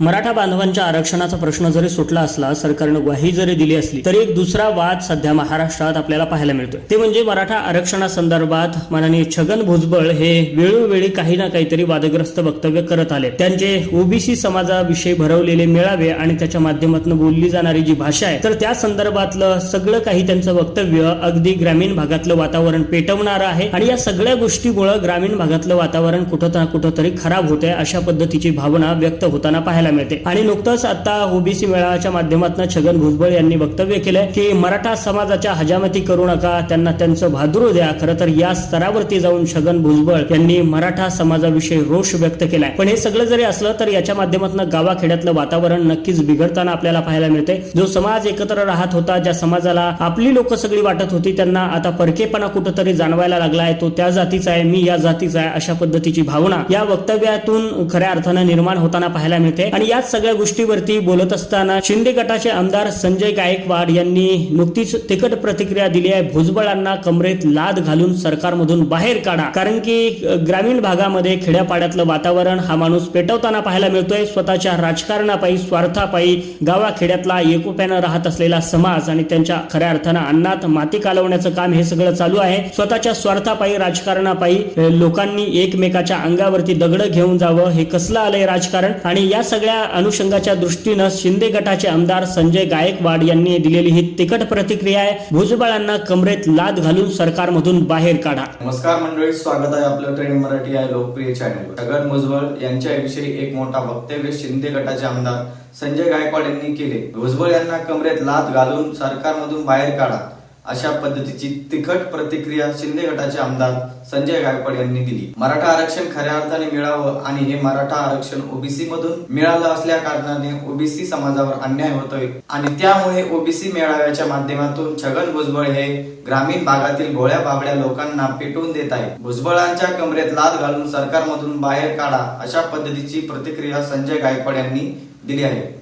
मराठा बांधवांच्या आरक्षणाचा प्रश्न जरी सुटला असला सरकारनं ग्वाही जरी दिली असली तरी एक दुसरा वाद सध्या महाराष्ट्रात आपल्याला पाहायला मिळतोय. ते म्हणजे मराठा आरक्षणासंदर्भात माननीय छगन भुजबळ हे वेळोवेळी काही ना काहीतरी वादग्रस्त वक्तव्य करत आले त्यांचे ओबीसी समाजाविषयी भरवलेले मेळावे आणि त्याच्या माध्यमातून बोलली जाणारी जी भाषा आहे तर त्या संदर्भातलं सगळं काही त्यांचं वक्तव्य अगदी ग्रामीण भागातलं वातावरण पेटवणारं आहे आणि या सगळ्या गोष्टीमुळे ग्रामीण भागातलं वातावरण कुठं ना कुठंतरी खराब होत आहे अशा पद्धतीची भावना व्यक्त होताना पाहायला मिळते. आणि नुकतंच आता ओबीसी मेळाव्याच्या माध्यमातून छगन भुजबळ यांनी वक्तव्य केलंय की मराठा समाजाच्या हजामती करू नका त्यांना त्यांचं भादरू द्या. खरं तर या स्तरावरती जाऊन छगन भुजबळ यांनी मराठा समाजाविषयी रोष व्यक्त केलाय. पण हे सगळं जरी असलं तर याच्या माध्यमातून गावाखेड्यातलं वातावरण नक्कीच बिघडताना आपल्याला पाहायला मिळते. जो समाज एकत्र राहत होता ज्या समाजाला आपली लोक सगळी वाटत होती त्यांना आता परकेपणा कुठंतरी जाणवायला लागलाय तो त्या जातीचा आहे मी या जातीचा आहे अशा पद्धतीची भावना या वक्तव्यातून खऱ्या अर्थानं निर्माण होताना पाहायला मिळते. आणि याच सगळ्या गोष्टीवरती बोलत असताना शिंदे गटाचे आमदार संजय गायकवाड यांनी नुकतीच तिकट प्रतिक्रिया दिली आहे. भुजबळांना कमरेत लाद घालून सरकारमधून बाहेर काढा. कारण की ग्रामीण भागामध्ये खेड्यापाड्यातलं वातावरण हा माणूस पेटवताना पाहायला मिळतोय. स्वतःच्या राजकारणापायी स्वार्थापायी गावाखेड्यातला एकोप्यानं राहत असलेला समाज आणि त्यांच्या खऱ्या अर्थानं अन्नात माती कालवण्याचं काम हे सगळं चालू आहे. स्वतःच्या स्वार्थापायी राजकारणापायी लोकांनी एकमेकाच्या अंगावरती दगड घेऊन जावं हे कसलं आलंय राजकारण? आणि या सगळ्या अनुषंगाच्या दृष्टीनं शिंदे गटाचे आमदार संजय गायकवाड यांनी दिलेली ही तिकट प्रतिक्रिया आहे. भुजबळांना कमरेत लाद घालून सरकारमधून बाहेर काढा. नमस्कार मंडळी स्वागत आहे आपलं ट्रेन मराठी या लोकप्रिय चॅनल छगन भुजबळ यांच्याविषयी एक मोठा वक्तव्य शिंदे गटाचे आमदार संजय गायकवाड यांनी केले. भुजबळ यांना कमरेत लाद घालून सरकारमधून बाहेर काढा. अशा पद्धतीची तिखट प्रतिक्रिया शिंदे गटाचे आमदार संजय गायकवाड यांनी दिली. मराठा आरक्षण खऱ्या अर्थाने मिळावं आणि हे मराठा आरक्षण ओबीसी मधून मिळालं असल्या कारणाने ओबीसी समाजावर अन्याय होतोय आणि त्यामुळे ओबीसी मेळाव्याच्या माध्यमातून छगन भुजबळ हे ग्रामीण भागातील भोळ्या बाबड्या लोकांना पेटवून देत आहे. भुजबळांच्या कमरेत लाद घालून सरकारमधून बाहेर काढा अशा पद्धतीची प्रतिक्रिया संजय गायकवाड यांनी दिली आहे.